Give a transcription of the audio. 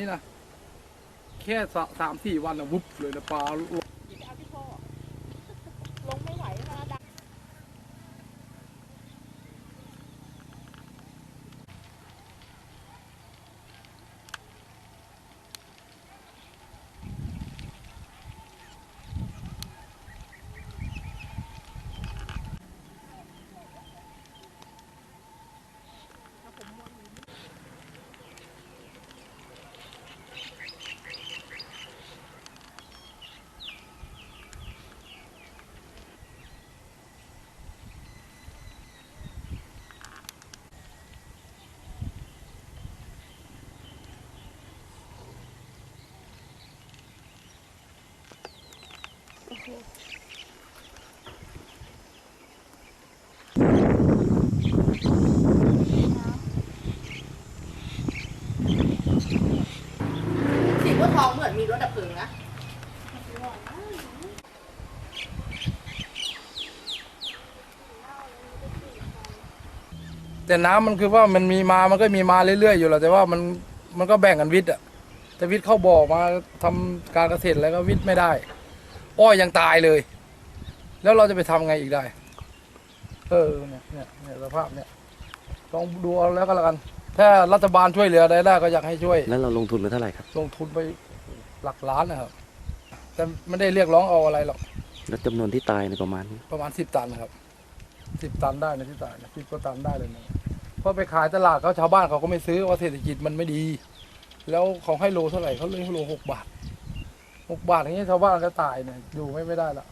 นี่นะแค่สามสี่วันนะวุบเลยนะปลาล สีบัวทองเหมือนมีรถดับเพลิงนะ แต่น้ำมันคือว่ามันมีมา มันก็มีมาเรื่อยๆอยู่แหละแต่ว่ามันมันก็แบ่งกันวิทย์อะแต่วิทย์เข้าบ่อมาทำการเกษตรแล้วก็วิทย์ไม่ได้ อ้อยยังตายเลย แล้วเราจะไปทำไงอีกได้ เออเนี่ยเนี่ยเนี่ยสภาพเนี่ยลองดูเอาแล้วก็แล้วกัน ถ้ารัฐบาลช่วยเหลือได้ได้ก็อยากให้ช่วย แล้วเราลงทุนไปเท่าไหร่ครับ ลงทุนไปหลักล้านนะครับแต่ไม่ได้เรียกร้องเอาอะไรหรอก แล้วจำนวนที่ตายในประมาณ ประมาณสิบตันนะครับสิบตันได้นะที่ตายสิบกว่าตันได้เลยนะเพราะไปขายตลาดเขาชาวบ้านเขาก็ไม่ซื้อว่าเศรษฐกิจมันไม่ดี แล้วเขาให้โลเท่าไหร่เขาเลยให้โลหกบาท หกบาทอย่างเงี้ยชาวบ้านก็ตายเนี่ยอยู่ไม่ไม่ได้ละ